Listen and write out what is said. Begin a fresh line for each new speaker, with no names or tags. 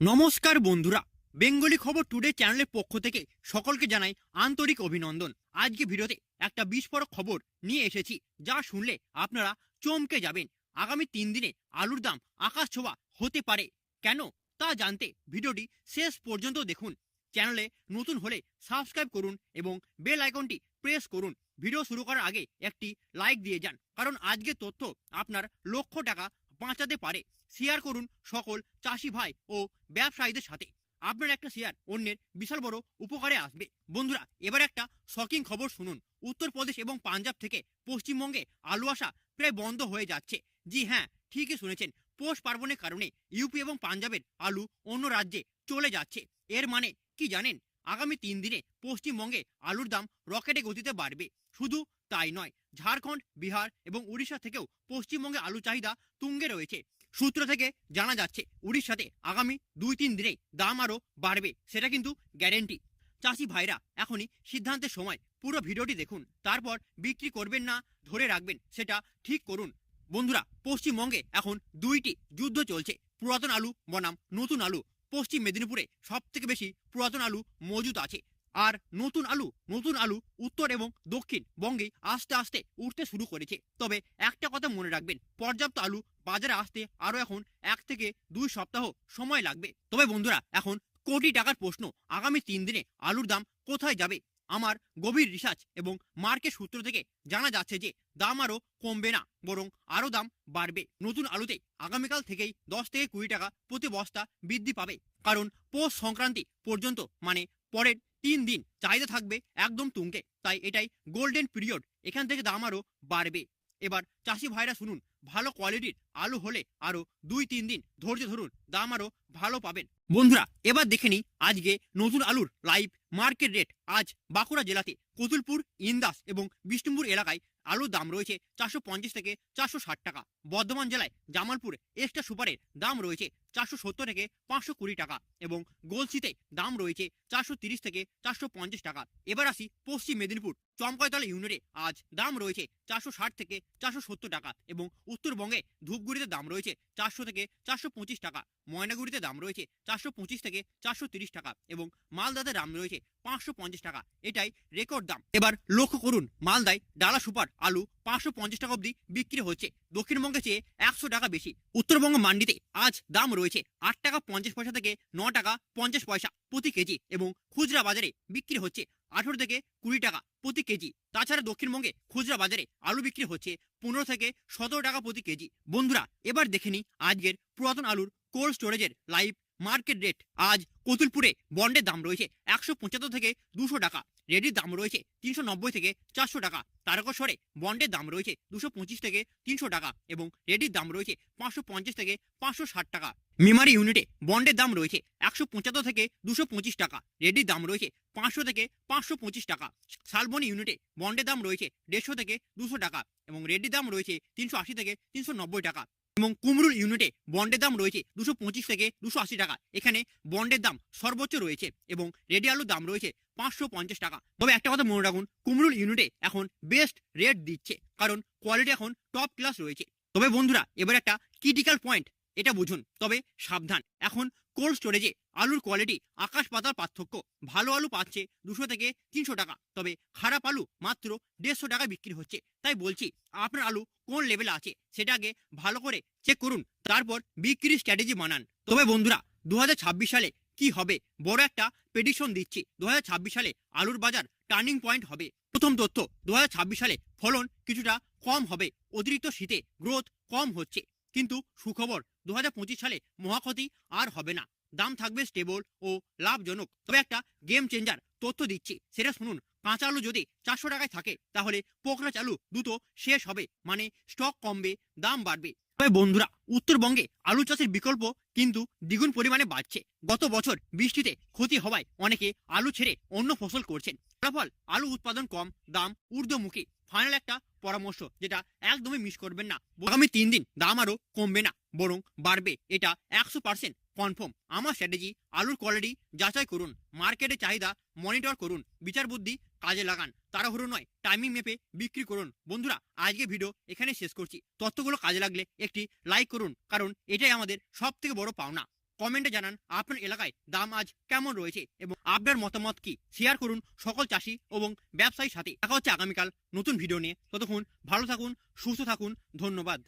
নমস্কার বন্ধুরা। বেঙ্গলি খবর টুডে চ্যানেলের পক্ষ থেকে সকলকে জানাই আন্তরিক অভিনন্দন। আজকে ভিডিওতে একটা বিস্ফোরক খবর নিয়ে এসেছি, যা শুনলে আপনারা চমকে যাবেন। আগামী তিন দিনে আলুর দাম আকাশ ছোঁয়া হতে পারে। কেন তা জানতে ভিডিওটি শেষ পর্যন্ত দেখুন। চ্যানেলে নতুন হলে সাবস্ক্রাইব করুন এবং বেল আইকনটি প্রেস করুন। ভিডিও শুরু করার আগে একটি লাইক দিয়ে যান, কারণ আজকে তথ্য আপনার লক্ষ টাকা বাঁচাতে পারে। শেয়ার করুন সকল চাষি ভাই ও ব্যবসায়ীদের সাথে। আপনার একটা শেয়ার অন্যের বিশাল বড় উপকারে আসবে। বন্ধুরা, এবার একটা শকিং খবর শুনুন। উত্তরপ্রদেশ এবং পাঞ্জাব থেকে পশ্চিমবঙ্গে আলু আসা প্রায় বন্ধ হয়ে যাচ্ছে। জি হ্যাঁ ঠিকই শুনেছেন। পৌষ পার্বণের কারণে ইউপি এবং পাঞ্জাবের আলু অন্য রাজ্যে চলে যাচ্ছে। এর মানে কি জানেন? আগামী তিন দিনে পশ্চিমবঙ্গে আলুর দাম রকেটে গতিতে বাড়বে। শুধু তাই নয়, ঝাড়খণ্ড, বিহার এবং উড়িষ্যা থেকেও পশ্চিমবঙ্গে আলু চাহিদা তুঙ্গে রয়েছে। সূত্র থেকে জানা যাচ্ছে, উড়িষ্যাতে আগামী দুই তিন দিনে দাম আরও বাড়বে, সেটা কিন্তু গ্যারেন্টি। চাষি ভাইরা এখনই সিদ্ধান্তের সময়, পুরো ভিডিওটি দেখুন, তারপর বিক্রি করবেন না, ধরে রাখবেন, সেটা ঠিক করুন। বন্ধুরা, পশ্চিমবঙ্গে এখন দুইটি যুদ্ধ চলছে, পুরাতন আলু বনাম, নতুন আলু। পশ্চিম মেদিনীপুরে সব থেকে বেশি পুরাতন আলু মজুদ আছে। আর নতুন আলু নতুন আলু উত্তর এবং দক্ষিণ বঙ্গে আস্তে আস্তে উঠতে শুরু করেছে। তবে একটা কথা মনে রাখবেন, পর্যাপ্ত আলু বাজারে আসতে আরও এখন এক থেকে দুই সপ্তাহ সময় লাগবে। তবে বন্ধুরা, এখন কোটি টাকার প্রশ্ন, আগামী তিন দিনে আলুর দাম কোথায় যাবে? আমার গভীর রিসার্চ এবং মার্কেট সূত্র থেকে জানা যাচ্ছে যে দাম আরও কমবে না, বরং আরও দাম বাড়বে। নতুন আলুতে আগামীকাল থেকেই দশ থেকে কুড়ি টাকা প্রতি বস্তা বৃদ্ধি পাবে। কারণ পৌষ সংক্রান্তি পর্যন্ত মানে পরের তিন দিন চাহিদা থাকবে একদম তুঙ্গে। তাই এটাই গোল্ডেন পিরিয়ড এখান থেকে দাম আরও বাড়বে। এবার চাষি ভাইরা শুনুন, ভালো কোয়ালিটির আলু হলে আরও দুই তিন দিন ধৈর্য ধরুন, দাম আরও ভালো পাবেন। বন্ধুরা, এবার দেখে নিই আজকে নতুন আলুর লাইভ মার্কেট রেট আজ বাঁকুড়া জেলাতে কতুলপুর, ইন্দাস এবং বিষ্ণুপুর এলাকায় আলুর দাম রয়েছে চারশো পঞ্চাশ থেকে চারশো ষাট টাকা। বর্ধমান জেলায় জামালপুর এক্সট্রা সুপারের দাম রয়েছে চারশো সত্তর থেকে পাঁচশো কুড়ি টাকা এবং গোলসিতে দাম রয়েছে চারশো তিরিশ থেকে চারশো পঞ্চাশ টাকা। এবার আসি পশ্চিম মেদিনীপুর। চম্পয়তলা ইউনিটে আজ দাম রয়েছে চারশো ষাট থেকে চারশো সত্তর টাকা এবং উত্তরবঙ্গে ধূপগুড়িতে দাম রয়েছে চারশো থেকে চারশো পঁচিশ টাকা, ময়নাগুড়িতে দাম রয়েছে চারশো পঁচিশ থেকে চারশো তিরিশ টাকা এবং মালদাতে দাম রয়েছে পাঁচশো পঞ্চাশ টাকা। এটাই রেকর্ড দাম। এবার লক্ষ্য করুন মালদায় ডালা সুপার আলু পাঁচশো পঞ্চাশ টাকা অবধি বিক্রি হচ্ছে। দক্ষিণবঙ্গে চেয়ে একশো টাকা বেশি। উত্তরবঙ্গ মান্ডিতে আজ দাম রয়েছে আট টাকা পঞ্চাশ পয়সা থেকে ন টাকা পঞ্চাশ পয়সা প্রতি কেজি এবং খুচরা বাজারে বিক্রি হচ্ছে আঠেরো থেকে কুড়ি টাকা প্রতি কেজি। তাছাড়া দক্ষিণবঙ্গে খুচরা বাজারে আলু বিক্রি হচ্ছে পনেরো থেকে সতেরো টাকা প্রতি কেজি। বন্ধুরা, এবার দেখে নিই আজকের পুরাতন আলুর কোল্ড স্টোরেজের লাইভ মার্কেট রেট। আজ কতুলপুরে বন্ডের দাম রয়েছে একশো পঁচাত্তর থেকে দুশো টাকা। রেডির দাম রয়েছে তিনশো নব্বই থেকে চারশো টাকা। তারকেশ্বরে বন্ডের দাম রয়েছে দুশো পঁচিশ থেকে তিনশো টাকা এবং রেডির দাম রয়েছে পাঁচশো পঞ্চাশ থেকে পাঁচশো ষাট টাকা। মেমারি ইউনিটে বন্ডের দাম রয়েছে একশো পঁচাত্তর থেকে দুশো পঁচিশ টাকা। রেডির দাম রয়েছে পাঁচশো থেকে পাঁচশো পঁচিশ টাকা। শালবনি ইউনিটে বন্ডের দাম রয়েছে দেড়শো থেকে দুশো টাকা এবং রেডির দাম রয়েছে তিনশো আশি থেকে তিনশো নব্বই টাকা। এবং কুমরুল ইউনিটে বন্ডের দাম রয়েছে দুশো পঁচিশ থেকে দুশো আশি টাকা। এখানে বন্ডের দাম সর্বোচ্চ রয়েছে এবং রেডি আলুর দাম রয়েছে পাঁচশো পঞ্চাশ টাকা। তবে একটা কথা মনে রাখুন কুমরুল ইউনিটে এখন বেস্ট রেট দিচ্ছে, কারণ কোয়ালিটি এখন টপ ক্লাস রয়েছে। তবে বন্ধুরা, এবার একটা ক্রিটিক্যাল পয়েন্ট এটা বুঝুন। তবে সাবধান। এখন কোল্ড স্টোরেজে আলুর কোয়ালিটি আকাশ পাতার পার্থক্য। ভালো আলু পাচ্ছে দুশো থেকে তিনশো টাকা। তবে খারাপ আলু মাত্র দেড়শো টাকা বিক্রি হচ্ছে। তাই বলছি, আপনার আলু কোন লেভেলে আছে সেটা আগে ভালো করে চেক করুন। তারপর বিক্রির স্ট্র্যাটেজি বানান। তবে বন্ধুরা দু হাজার ছাব্বিশ সালে কি হবে? বড় একটা প্রেডিকশন দিচ্ছি। দু হাজার ছাব্বিশ সালে আলুর বাজার টার্নিং পয়েন্ট হবে। প্রথম তথ্য দু হাজার ছাব্বিশ সালে ফলন কিছুটা কম হবে। অতিরিক্ত শীতে গ্রোথ কম হচ্ছে। কিন্তু সুখবর দু হাজার পঁচিশ সালে মহাক্ষতি আর হবে না। দাম থাকবে স্টেবল ও লাভজনক। তবে একটা গেম চেঞ্জার তথ্য দিচ্ছি। সেটা শুনুন। কাঁচা আলু যদি চারশো টাকায় থাকে, তাহলে পোকরা চালু দ্রুত শেষ হবে। মানে স্টক কমবে, দাম বাড়বে। তবে বন্ধুরা, উত্তরবঙ্গে আলু চাষের বিকল্প কিন্তু দ্বিগুণ পরিমাণে বাড়ছে। গত বছর বৃষ্টিতে ক্ষতি হওয়ায় অনেকে আলু ছেড়ে অন্য ফসল করছেন। ফলাফল, আলু উৎপাদন কম, দাম ঊর্ধ্বমুখী। ফাইনাল একটা পরামর্শ যেটা একদমই মিস করবেন না। আগামী তিন দিন দাম আরও কমবে না, বরং বাড়বে। এটা একশো পার্সেন্ট কনফার্ম আমার স্ট্র্যাটেজি আলুর কোয়ালিটি যাচাই করুন মার্কেটে চাহিদা মনিটর করুন, বিচার বুদ্ধি কাজে লাগান। তাড়াহুড়ো নয় টাইমিং মেপে বিক্রি করুন। বন্ধুরা আজকে ভিডিও এখানে শেষ করছি। তথ্যগুলো কাজে লাগলে একটি লাইক করুন, কারণ এটাই আমাদের সব থেকে বড় পাওনা। কমেন্টে জানান আপনার এলাকায় দাম আজ কেমন রয়েছে এবং আপনার মতামত কি? শেয়ার করুন সকল চাষি এবং ব্যবসায়ীর সাথে। দেখা হচ্ছে আগামীকাল নতুন ভিডিও নিয়ে। ততক্ষণ ভালো থাকুন, সুস্থ থাকুন। ধন্যবাদ।